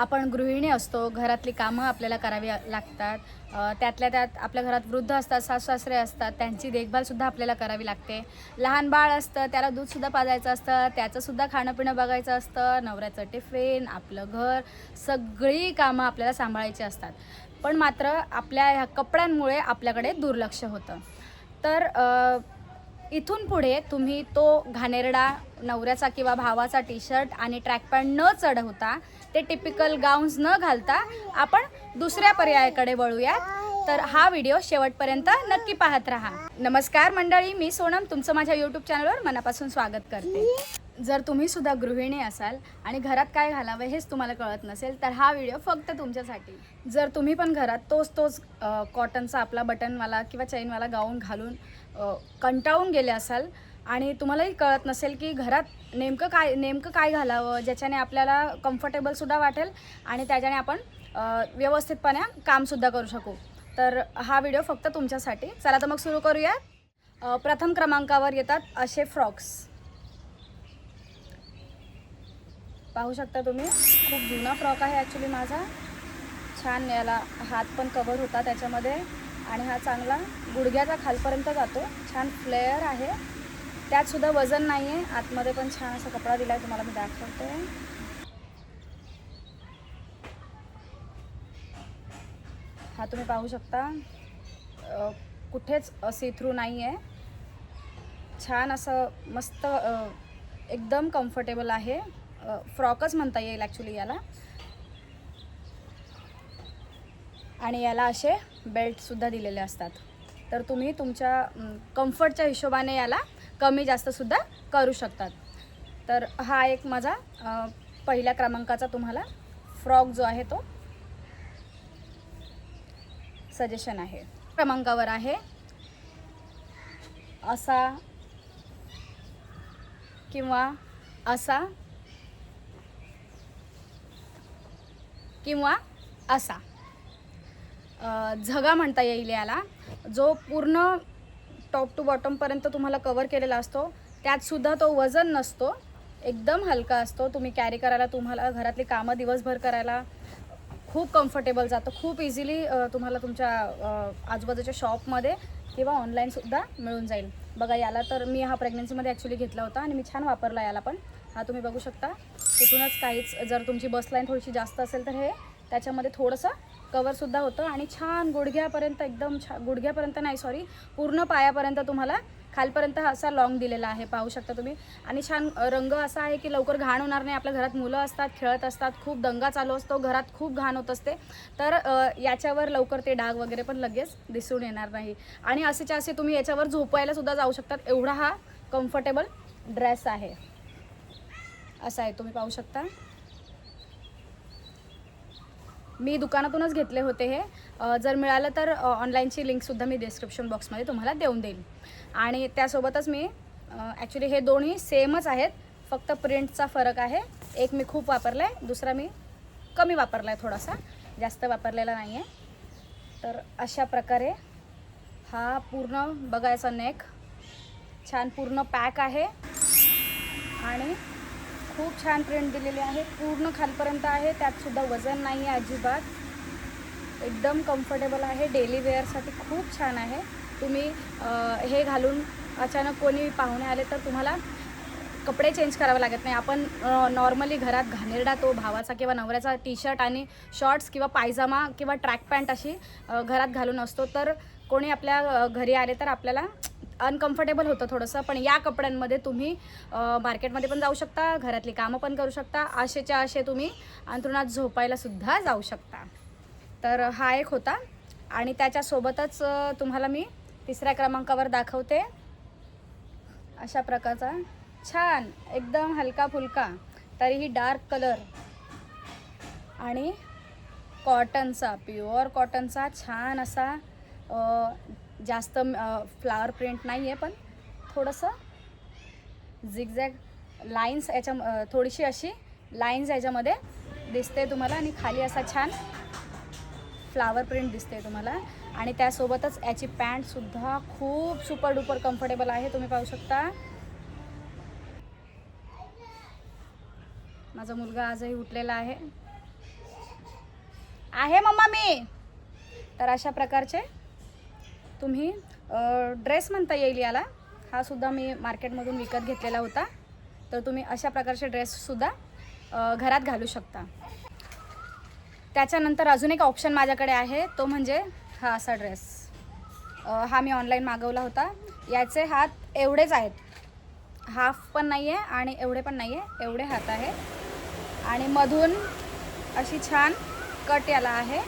आपण गृहिणी असतो घरातली कामं आपल्याला करावी लागतात त्यातल्या त्यात आपल्या घरात वृद्ध असतात सासू सासरे असतात त्यांची देखभालसुद्धा आपल्याला करावी लागते. लहान बाळ असतं त्याला दूधसुद्धा पाजायचं असतं त्याचंसुद्धा खाणं पिणं बघायचं असतं नवऱ्याचं टिफिन आपलं घर सगळी कामं आपल्याला सांभाळायची असतात. पण मात्र आपल्या ह्या कपड्यांमुळे आपल्याकडे दुर्लक्ष होतं. तर इथून पुढे तुम्ही तो घाणेरडा नवऱ्याचा किंवा भावाचा टी शर्ट आणि ट्रॅक पॅन्ट न चढवता ते टिपिकल गाऊन्स न घालता आपण दुसऱ्या पर्यायाकडे वळूयात. तर हा व्हिडिओ शेवटपर्यंत नक्की पाहत राहा. नमस्कार मंडळी मी सोनम. तुमचं माझ्या यूट्यूब चॅनलवर मनापासून स्वागत करते. जर तुम्ही सुद्धा गृहिणी असाल आणि घरात काय घालावं हेच तुम्हाला कळत नसेल तर हा व्हिडिओ फक्त तुमच्यासाठी. जर तुम्ही पण घरात तोच तोच कॉटनचा आपला बटनवाला किंवा चैनवाला गाऊन घालून कंटाळून गेले असाल आणि तुम्हालाही कळत नसेल की घरात नेमकं काय नेमकं काय घालावं ज्याच्याने आपल्याला कम्फर्टेबलसुद्धा वाटेल आणि त्याच्याने आपण व्यवस्थितपणे कामसुद्धा करू शकू. तर हा व्हिडिओ फक्त तुमच्यासाठी. चला तर मग सुरू करूया. प्रथम क्रमांकावर येतात असे फ्रॉक्स. पाहू शकता तुम्ही? खूप जुना फ्रॉक आहे ॲक्च्युली माझा. छान याला हात पण कवर होता त्याच्यामध्ये. आणि हा चांगला गुडघ्याचा खालपर्यंत जातो. छान फ्लेअर आहे. त्यातसुद्धा वजन नाही आहे आतमध्ये पण छान असा कपडा दिला आहे तुम्हाला मी दाखवते. हा तुम्ही पाहू शकता. कुठेच सी थ्रू नाही आहे छान असं मस्त एकदम कम्फर्टेबल आहे. फ्रॉकच म्हणता येईल ॲक्च्युली याला. आणि याला असे बेल्टसुद्धा दिलेले असतात. तर तुम्ही तुमच्या कम्फर्टच्या हिशोबाने याला कमी जास्तसुद्धा करू शकतात. तर हा एक माझा पहिल्या क्रमांकाचा तुम्हाला फ्रॉक जो आहे तो सजेशन आहे. क्रमांकावर आहे. असा किंवा असा किंवा असा. झगा म्हणता येईल याला जो पूर्ण टॉप टू बॉटमपर्यंत तुम्हाला कवर केलेला असतो. त्यातसुद्धा तो वजन नसतो. एकदम हलका असतो. तुम्ही कॅरी करायला तुम्हाला घरातली कामं दिवसभर करायला खूप कम्फर्टेबल जातं. खूप इझिली तुम्हाला तुमच्या आजूबाजूच्या शॉपमध्ये किंवा ऑनलाईनसुद्धा मिळून जाईल. बघा याला तर मी हा प्रेग्नन्सीमध्ये ॲक्च्युली घेतला होता आणि मी छान वापरला याला पण. हा तुम्ही बघू शकता. तिथूनच काहीच जर तुमची बस लाईन थोडीशी जास्त असेल तर हे त्याच्यामध्ये थोडंसं कवरसुद्धा होतं आणि छान गुडघ्यापर्यंत एकदम छा गुडघ्यापर्यंत नाही सॉरी पूर्ण पायापर्यंत तुम्हाला खालपर्यंत हा असा लॉंग दिलेला आहे पाहू शकता तुम्ही. आणि छान रंग असा आहे की लवकर घाण होणार नाही. आपल्या घरात मुलं असतात खेळत असतात खूप दंगा चालू असतो घरात खूप घाण होत असते. तर याच्यावर लवकर ते डाग वगैरे पण लगेच दिसून येणार नाही. आणि असेच्या असे तुम्ही याच्यावर झोपायला सुद्धा जाऊ शकतात. एवढा हा कम्फर्टेबल ड्रेस आहे. असा आहे तुम्ही पाहू शकता. मी दुकानातूनच घेतले होते हे. जर मिळालं तर ऑनलाईनची लिंकसुद्धा मी डिस्क्रिप्शन बॉक्समध्ये तुम्हाला देऊन देईल आणि त्यासोबतच मी ॲक्च्युली हे दोन्ही सेमच आहेत. फक्त प्रिंटचा फरक आहे. एक मी खूप वापरला आहे दुसरा मी कमी वापरला आहे थोडासा. जास्त वापरलेला नाही आहे तर अशा प्रकारे हा पूर्ण बघायचा नेक छान पूर्ण पॅक आहे. आणि खूप छान प्रिंट दिलेली आहे पूर्ण खालपर्यंत आहे. त्यातसुद्धा वजन नाही आहे अजिबात. एकदम कम्फर्टेबल आहे. डेली वेअरसाठी खूप छान आहे. तुम्ही हे घालून अचानक कोणी पाहुणे आले तर तुम्हाला कपडे चेंज करावे लागत नाही. आपण नॉर्मली घरात घाणेरडा तो भावाचा किंवा नवऱ्याचा टी शर्ट आणि शॉर्ट्स किंवा पायजामा किंवा ट्रॅक पॅन्ट अशी घरात घालून असतो. तर कोणी आपल्या घरी आले तर आपल्याला अनकम्फर्टेबल होतं थोडंसं पण या कपड्यांमध्ये तुम्ही मार्केटमध्ये पण जाऊ शकता घरातली कामं पण करू शकता आशेच्या आशे तुम्ही अंथरुणात झोपायला सुद्धा जाऊ शकता. तर हा एक होता आणि त्याच्यासोबतच तुम्हाला मी तिसऱ्या क्रमांकावर दाखवते. अशा प्रकारचा छान एकदम हलका फुलका तरीही डार्क कलर आणि कॉटनचा प्युअर कॉटनचा छान असा जास्त फ्लावर प्रिंट नाही आहे पण थोडंसं झिगझॅग लाईन्स याच्या थोडीशी अशी लाईन्स याच्यामध्ये दिसते तुम्हाला आणि खाली असा छान फ्लावर प्रिंट दिसते तुम्हाला. आणि त्यासोबतच याची पॅन्टसुद्धा खूप सुपर डुपर कम्फर्टेबल आहे तुम्ही पाहू शकता. माझा मुलगा आजही उठलेला आहे. आहे मम्मा मी. तर अशा प्रकारचे तुम्ही ड्रेस म्हणता येईल याला. हा सुद्धा मी मार्केटमधून विकत घेतलेला होता. तर तुम्ही अशा प्रकारचे ड्रेससुद्धा घरात घालू शकता. त्याच्यानंतर अजून एक ऑप्शन माझ्याकडे आहे. तो म्हणजे हा असा ड्रेस हा मी ऑनलाईन मागवला होता. याचे हात एवढेच आहेत. हाफ पण नाही आहे आणि एवढे पण नाही आहे एवढे हात आहे आणि मधून अशी छान कट याला आहे.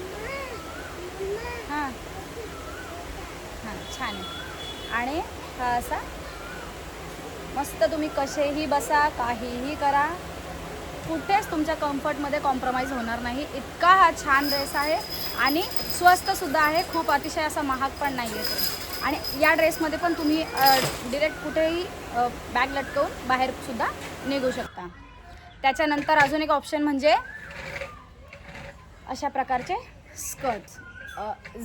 छान आणि हा असा मस्त तुम्ही कसेही बसा काहीही करा. कुठेच तुमच्या कम्फर्टमध्ये कॉम्प्रोमाइज होणार नाही. इतका हा छान ड्रेस आहे आणि स्वस्तसुद्धा आहे. खूप अतिशय असा महाग पण नाही आहे तो. आणि या ड्रेसमध्ये पण तुम्ही डिरेक्ट कुठेही बॅग लटकवून बाहेरसुद्धा निघू शकता. त्याच्यानंतर अजून एक ऑप्शन म्हणजे अशा प्रकारचे स्कर्ट्स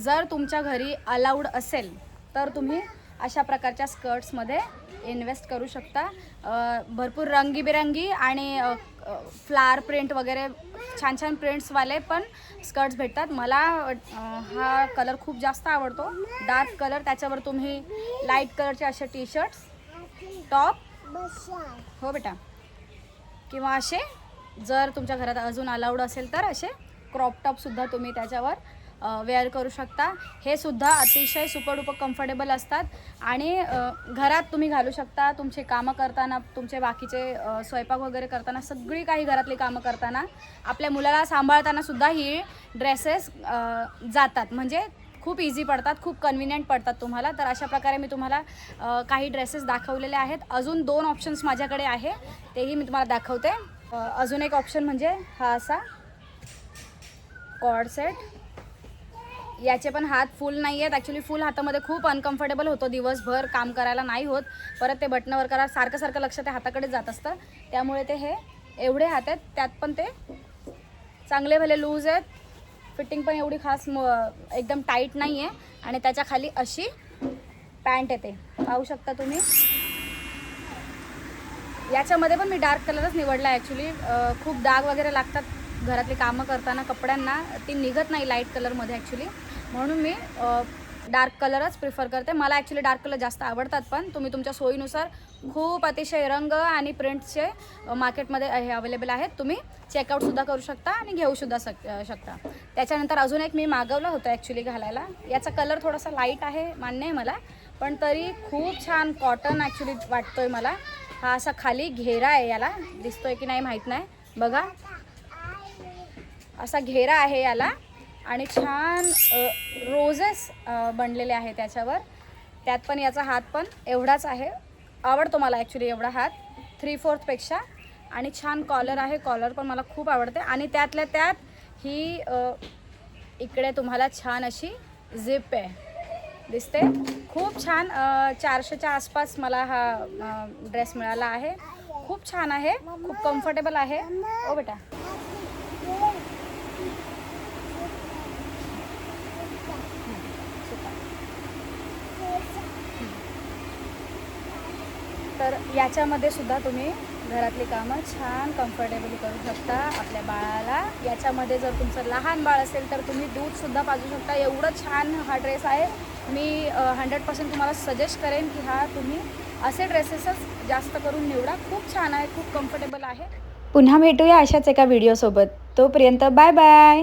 जर तुमच्या घरी अलाउड असेल तर तुम्ही अशा प्रकारच्या स्कर्ट्समध्ये इन्व्हेस्ट करू शकता. भरपूर रंगीबेरंगी आणि फ्लावर प्रिंट वगैरे छान छान प्रिंट्सवाले पण स्कर्ट्स भेटतात. मला हा कलर खूप जास्त आवडतो. डार्क कलर त्याच्यावर तुम्ही लाइट कलरचे असे टी शर्ट्स टॉप हो बेटा. किंवा असे जर तुमच्या घरात अजून अलाउड असेल तर असे क्रॉप टॉपसुद्धा तुम्ही त्याच्यावर वेअर करू शकता. हे सुद्धा अतिशय सुपर डुपर कम्फर्टेबल असतात. आणि घरात तुम्ही घालू शकता तुमचे कामं करताना तुमचे बाकीचे स्वयंपाक वगैरे करताना सगळी काही घरातली कामं करताना आपल्या मुलाला सांभाळताना सुद्धा ही ड्रेसेस जातात. म्हणजे खूप इझी पडतात खूप कन्व्हिनियंट पडतात तुम्हाला. तर अशा प्रकारे मी तुम्हाला काही ड्रेसेस दाखवलेले आहेत. अजून दोन ऑप्शन्स माझ्याकडे आहे. तेही मी तुम्हाला दाखवते. अजून एक ऑप्शन म्हणजे हा असा कॉड सेट याचे पण हात फुल नाही आहेत. ॲक्च्युली फुल हातामध्ये खूप अनकम्फर्टेबल होतो दिवसभर. काम करायला नाही होत. परत ते बटनावर करा. सारखं सारखं लक्ष ते हाताकडे जात असतं. त्यामुळे ते हे एवढे हात आहेत. त्यात पण ते चांगले भले लूज आहेत. फिटिंग पण एवढी खास म एकदम टाईट नाही आहे आणि त्याच्याखाली अशी पॅन्ट येते. पाहू शकता तुम्ही? याच्यामध्ये पण मी डार्क कलरच निवडला ॲक्च्युली खूप डाग वगैरे लागतात. घरातली कामं करताना कपड्यांना ती निघत नाही लाइट कलरमध्ये ॲक्च्युली म्हणून मी डार्क कलरच प्रिफर करते. मला ॲक्च्युली डार्क कलर जास्त आवडतात पण तुम्ही तुमच्या सोयीनुसार खूप अतिशय रंग आणि प्रिंटचे मार्केटमध्ये हे अवेलेबल आहेत. तुम्ही चेकआउटसुद्धा करू शकता आणि घेऊसुद्धा शक शकता. त्याच्यानंतर अजून एक मी मागवलं होतं ॲक्च्युली घालायला. याचा कलर थोडासा लाइट आहे मान्य आहे मला. पण तरी खूप छान कॉटन ॲक्च्युली वाटतोय मला. हा असा खाली घेरा आहे याला. दिसतोय की नाही माहीत नाही. बघा. असा घेरा आहे याला. आणि छान रोजेस बनलेले आहे त्याच्यावर. त्यात पण याचा हात पण एवढाच आहे. आवडतो मला ॲक्च्युली एवढा हात. थ्री फोर्थपेक्षा आणि छान कॉलर आहे. कॉलर पण मला खूप आवडते. आणि त्यातल्या त्यात ही इकडे तुम्हाला छान अशी झिप आहे. दिसते? खूप छान चारशेच्या आसपास मला हा ड्रेस मिळाला आहे. खूप छान आहे. खूप कम्फर्टेबल आहे. ओ बेटा. तर याच्यामध्ये सुद्धा तुम्ही घरातली कामं छान कम्फर्टेबली करू शकता आपल्या बाळाला. याच्यामध्ये जर तुमचं लहान बाळ असेल तर तुम्ही दूधसुद्धा पाजू शकता. एवढं छान हा ड्रेस आहे. मी हंड्रेड पर्सेंट तुम्हाला सजेस्ट करेन की हा तुम्ही असे ड्रेसेसच जास्त करून निवडा. खूप छान आहे खूप कम्फर्टेबल आहे. पुन्हा भेटूया अशाच एका व्हिडिओसोबत तोपर्यंत बाय बाय